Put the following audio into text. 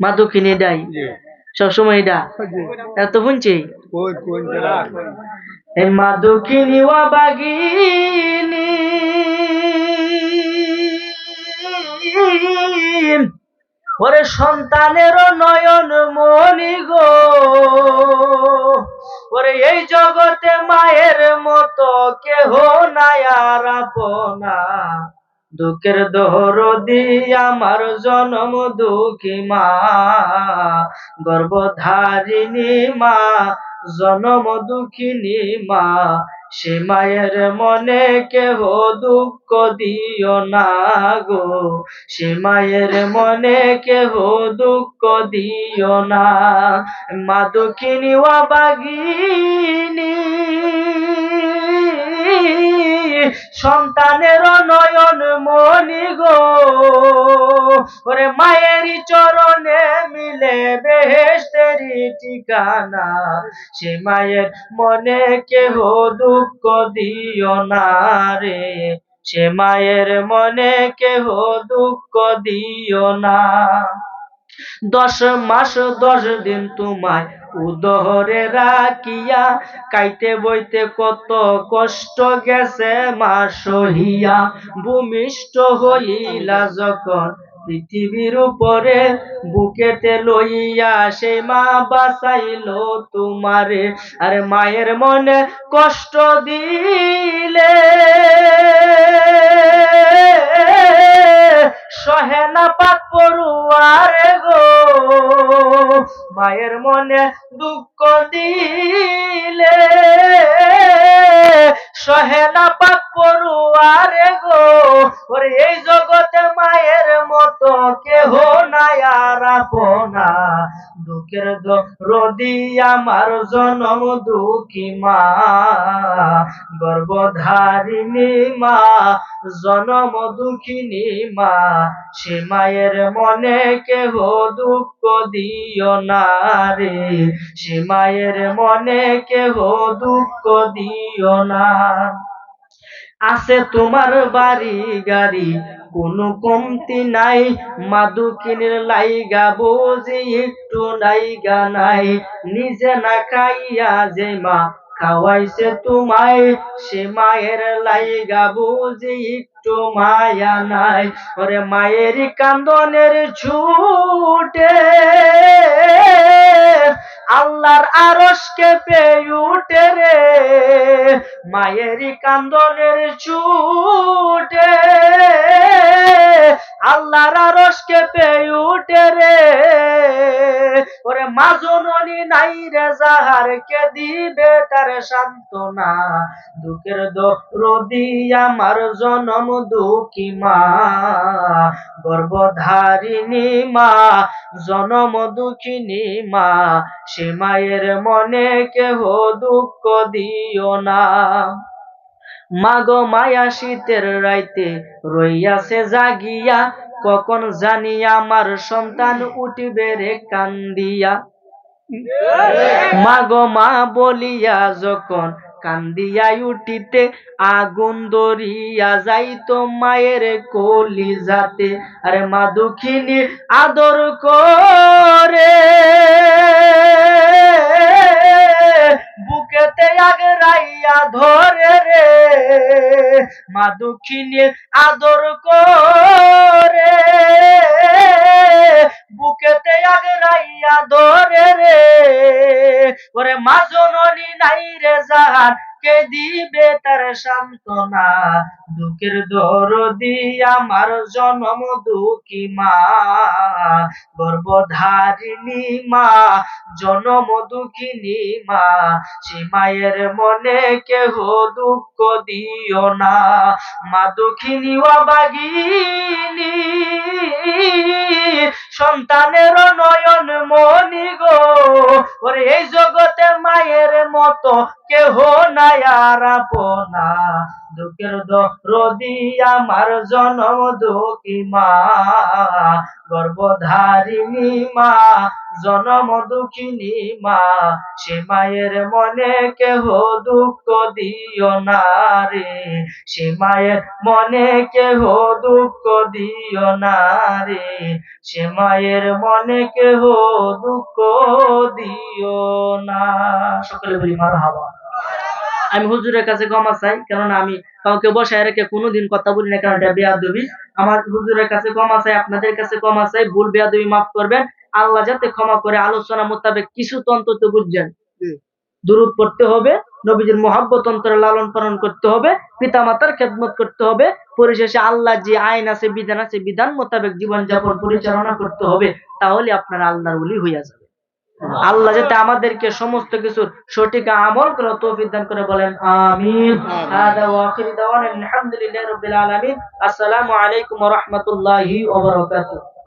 মা দুঃখিনী ডাই জি। সবসময় জি। এত শুনছি? কই কোন জেলা এই মা ও বাগিনী। ওরে সন্তানের নয়ন মনি গো। ওরে এই জগতে মায়ের মতো কেহ নাই আর আপনা দুঃখের দহরদি আমার জনম দুঃখী মা। গর্ভধারিণী মা, জনম দুঃখিনী মা। সে মায়ের মনে কেহ দুঃখ দিও না গো। সে মায়ের মনে কেহ দুঃখ দিও না। মা দুঃখিনী ও বাগিনী সন্তানের নয়ন মনি গো। ওরে মায়েরই চরণে মিলে বেহেস্তেরি ঠিকানা। সে মায়ের মনে কেহ দুঃখ দিও না রে। সে মায়ের মনে কেহ দুঃখ দিও না। দশ মাস দশ দিন তোমায় উদহরে রাখিয়া কাইতে বইতে কত কষ্ট গেছে মা সহিয়া। ভূমিষ্ঠ হইলা যখন পৃথিবীর উপরে বুকেতে লইয়া সে মা বাঁচাইল তোমারে। আরে মায়ের মনে কষ্ট দিলে সহে না পাক পড়ুয়ারে গো। মায়ের মনে দুঃখ দিলে, সহে না পাক পড়ুয়ারে গো। ওরে এই জগতে মায়ের মতো কেহ নাই আর আপনা দুঃখের রদি আমার জনম দুঃখী মা। গর্ভধারিণী মা, জনম দুঃখিনী মা। সে মায়ের মনে কেহ দুঃখ দিও না রে। সে মায়ের মনে কেহ দুঃখ দিও না। আছে তোমার বাড়ি গাড়ি। কোনো কমতি নাই, মাদুকিনের লাইগা বুঝি একটু নাইগা নাই। নিজে না খাইয়া যে মা খাওয়াইছে তোমায়, সে মায়ের লাইগা বুঝি একটু মায়া নাই। ওরে মায়ের কান্দনের ছুটে আল্লাহর আরশকে পেয়ে উঠে রে মায়ের কান্দনের ছুটে। আল্লাহর আরসকে পেয়ে উঠে রে। ওরে মা জননী নাই রে যাহার, কে দিবে তার সান্ত্বনা? দুঃখের রদি আমার জনম দুঃখী মা। গর্ভধারিণী মা, জনম দুঃখিনী মা। সে মায়ের মনে কেহ দুঃখ দিও না। মাগো মায়া শীতের রাইতে রইয়াছে জাগিয়া, কখন জানি আমার সন্তান উঠিবে রে কান্দিয়া। মাগো মা বলিয়া যখন কান্দিয়া উঠিতে, আগুন দরিয়া যাইতো মায়ের কলি যাতে আরে মা দুঃখিনী আদর করে। মা দুঃখিনী আদর করে। বুকেতে আগরাইয়া ধরে রে। ওরে মা যাহার কে দিবে তার সান্ত্বনা? দুঃখের দরদি আমার জনম দুঃখী মা। গর্ভধারিণী মা, জনম দুঃখিনী মা। সে মায়ের মনে কেহ দুঃখ দিও না। মা দুঃখিনী অবাগিনী সন্তানের মতো কেহ না আর আপনা দুঃখের দরদি আমার জনম দুঃখী মা। গর্ভধারিণী মা, জনম দুঃখিনী মা। সে মায়ের মনে কেহ দুঃখ দিও না রে। সে মায়ের মনে কেহ দুঃখ দিও না রে। সে মায়ের মনে কেহ দুঃখ দিও না। সকলে বলি মার হাওয়া আমি হুজুরের কাছে ক্ষমা চাই কেননা আমি কাউকে বসায় রেখে কোনোদিন কথা বলি না কারণ এটা বেয়াদবি। আমার হুজুরের কাছে ক্ষমা চাই আপনাদের কাছে ক্ষমা চাই ভুল বেয়াদবি মাফ করবেন। আল্লাহ যাতে ক্ষমা করে আলোচনা মোতাবেক কিছু তন্ত্র তো বুঝছেন। দুরুদ পড়তে হবে নবীজির মহাব্বত অন্তরে লালন পালন করতে হবে পিতা মাতার খেদমত করতে হবে পরিশেষে আল্লাহ যে আইন আছে বিধান আছে বিধান মোতাবেক জীবনযাপন পরিচালনা করতে হবে তাহলে আপনার আল্লাহর উলি হইয়া যাবে। আল্লাহ যাতে আমাদেরকে সমস্ত কিছু সঠিক আমল করে তৌফিক দান করে বলেন আমিন। হাদা ওয়া আখির দাওয়ানা আলহামদুলিল্লাহি রাব্বিল আলামিন। আসসালামু আলাইকুম ওয়া রাহমাতুল্লাহি ওয়া বারাকাতুহু।